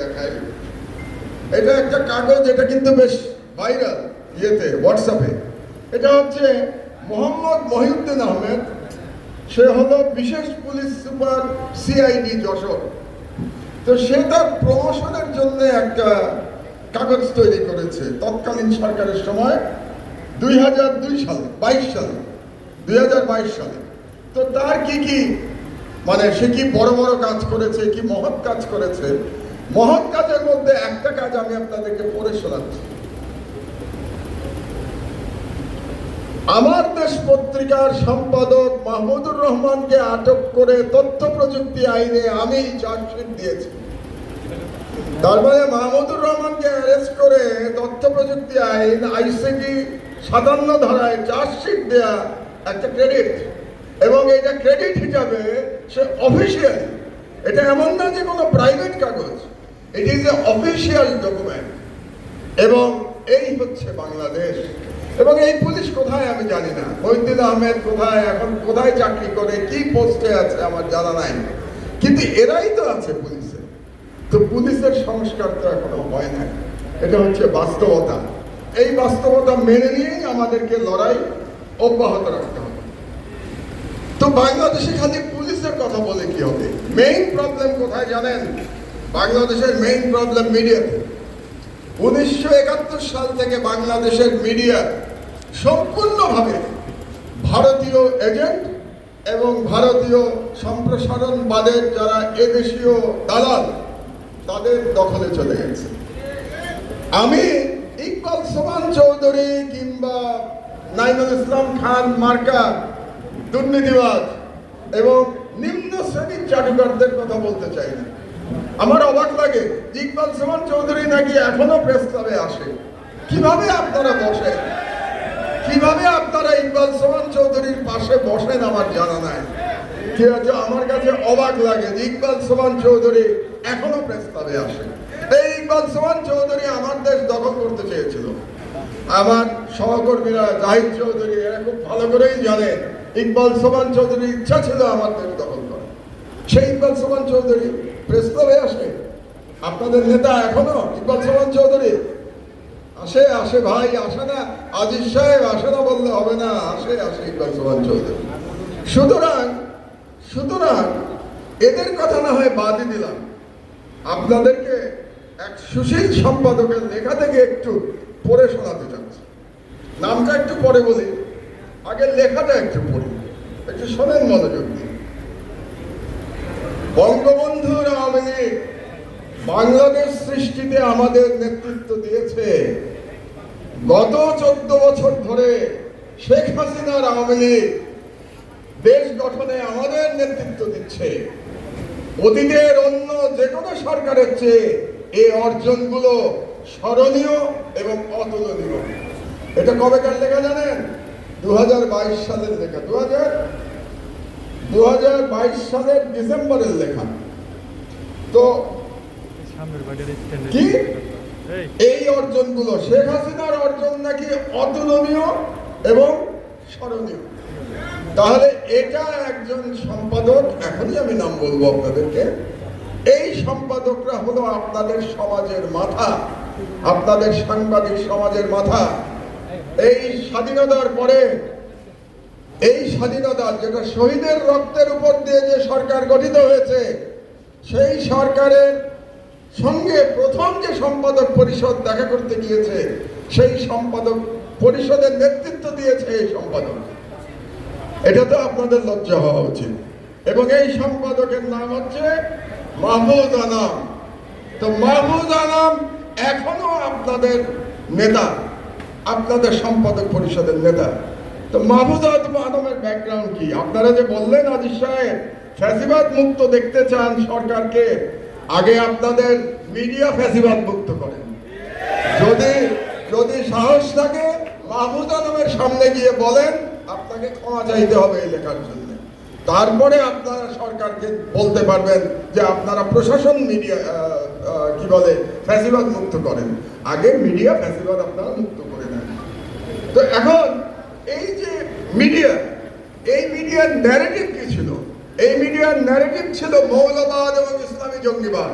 দেখাই এটা একটা কাগজ, এটা কিন্তু বেশ ভাইরাল ইয়েতে হোয়াটসঅ্যাপে এটা হচ্ছে মোহাম্মদ মহিউদ্দিন আহমেদ। সে হলো বিশেষ পুলিশ সুপার সিআইডি যশোর। তো সে তার প্রমোশনের জন্য একটা কাগজ তৈরি করেছে তৎকালীন সরকারের সময়, দুই হাজার দুই সালে, বাইশ সালে, দুই হাজার বাইশ সালে। তো তার কি কি মানে সে কি বড় বড় কাজ করেছে, কি মহৎ কাজ করেছে মহৎ কাজের মধ্যে একটা কাজ আমি আপনাদেরকে পড়ে শোনাচ্ছি। আমার দেশ পত্রিকার সম্পাদক মাহমুদুর রহমানকে আটক করে তথ্য প্রযুক্তি আইনে আমি চার্জশিট দিয়েছি। তার মানে মাহমুদুর রহমানকে অ্যারেস্ট করে তথ্য প্রযুক্তি আইন, আইসিটি সাতান্ন ধারায় চার্জশিট দেয়া একটা ক্রেডিট। এবং এটা ক্রেডিট হিসাবে সে অফিসিয়াল। এটা এমন না যে কোনো প্রাইভেট কাগজ। It is a official document এবং এই হচ্ছে বাংলাদেশ। এবং এই পুলিশ কোথায় আমি জানি না। মহিউদ্দিন আহমেদ কোথায়, এখন কোথায় চাকরি করে, কি পোস্টে আছে আমার জানা নাই। কিন্তু এরাই তো আছে পুলিশে। তো পুলিশের সংস্কার তো এখনও হয় না এটা হচ্ছে বাস্তবতা। এই বাস্তবতা মেনে নিয়েই আমাদেরকে লড়াই অব্যাহত রাখতে হবে। তো বাংলাদেশে খালি পুলিশের কথা বলে কি হবে? মেইন প্রবলেম কোথায় জানেন? বাংলাদেশের মেইন প্রবলেম মিডিয়াতে উনিশশো একাত্তর সাল থেকে বাংলাদেশের মিডিয়া সম্পূর্ণভাবে ভারতীয় এজেন্ট এবং ভারতীয় সম্প্রসারণবাদের যারা এদেশীয় দালাল, তাদের দখলে চলে গেছে। আমি ইকবাল সোমান চৌধুরী কিংবা নাইমুল ইসলাম খান মার্কা, দুর্নীতিবাজ এবং নিম্ন শ্রেণির চাটুকারদের কথা বলতে চাই না। আমার অবাক লাগে, ইকবাল সোমান চৌধুরী নাকি এখনও প্রেস ক্লাবে আসে? কীভাবে আপনারা বসেন? কীভাবে আপনারা ইকবাল সোমান চৌধুরীর পাশে বসেন আমার জানা নাই। ঠিক আছে, আমার কাছে অবাক লাগে ইকবাল সোমান চৌধুরী এখনও প্রেস ক্লাবে আসে। এই ইকবাল সোমান চৌধুরী আমার দেশ দখল করতে চেয়েছিল। আমার সহকর্মীরা জাহিদ চৌধুরী, এরা খুব ভালো করেই জানে, ইকবাল সোমান চৌধুরীর ইচ্ছা ছিল আমার দেশ দখল করা সেই ইকবাল সোমান চৌধুরী প্রেস ক্লাবে আসে। আপনাদের নেতা এখনও ইকবাল সোমান চৌধুরী। আসে আসে ভাই, আসে না। আজিজ সাহেব, আসে না বললে হবে না। আসে আসে ইকবাল সোমান চৌধুরী। সুতরাং সুতরাং এদের কথা না হয় বাদই দিলাম। আপনাদেরকে এক সুশীল সম্পাদকের লেখা থেকে একটু পড়ে শোনাতে চাচ্ছি। নামটা একটু পরে বলি। আগে লেখাটা একটু পড়ি। একটু শোনেন মনোযোগ দিয়ে। বঙ্গবন্ধুর আওয়ামী বাংলাদেশ সৃষ্টিতে আমাদের নেতৃত্ব দিয়েছে। গত চোদ্দ বছর ধরে শেখ হাসিনার আওয়ামী লীগ দেশ গঠনে আমাদের নেতৃত্ব দিচ্ছে। অতীতের অন্য যে কোনো সরকারের চেয়ে এই অর্জনগুলো স্মরণীয় এবং অতুলনীয়। এটা কবেকার লেখা জানেন? দু হাজার বাইশ সালের লেখা। দু হাজার সালের ডিসেম্বরের লেখা। তো কি? এই। এই অর্জনগুলো শেখ হাসিনার অর্জন নাকি অতুলনীয় এবং স্মরণীয়? তাহলে এটা একজন সম্পাদক এখনই আমি নাম বলব আপনাদেরকে এই সম্পাদকরা হলো আপনাদের সমাজের মাথা আপনাদের সাংবাদিক সমাজের মাথা। এই স্বাধীনতার পরে এই স্বাধীনতা যেটা শহীদের রক্তের উপর দিয়ে যে সরকার গঠিত হয়েছে সেই সরকারের সঙ্গে প্রথম যে সম্পাদক পরিষদ দেখা করতে গিয়েছে, সেই সম্পাদক পরিষদের নেতৃত্ব দিয়েছে এই সম্পাদক। এটা তো আপনাদের লজ্জা হওয়া উচিত। এবং এই সম্পাদকের নাম হচ্ছে মাহমুদ আনাম। তো মাহমুদ আনাম এখনও আপনাদের নেতা, আপনাদের সম্পাদক পরিষদের নেতা। তো মাহমুদ আদমের ব্যাকগ্রাউন্ড কি? আপনারা যে বললেন আজিজ সাহেব ফ্যাসিবাদ মুক্ত দেখতে চান সরকারকে, আগে আপনাদের মিডিয়া ফ্যাসিবাদ মুক্ত করেন যদি যদি সাহস থাকে, মাহমুদ আলমের সামনে গিয়ে বলেন, আপনাকে ক্ষমা চাইতে হবে এই লেখার জন্য। তারপরে আপনারা সরকারকে বলতে পারবেন যে আপনারা প্রশাসন মিডিয়া কি বলে, ফ্যাসিবাদ মুক্ত করেন। আগে মিডিয়া ফ্যাসিবাদ আপনারা মুক্ত করে দেন তো এখন, এই যে মিডিয়া, এই মিডিয়ার ন্যারেটিভ কি ছিল? এই মিডিয়ার ন্যারেটিভ ছিল মৌলবাদ এবং ইসলামী জঙ্গিবাদ।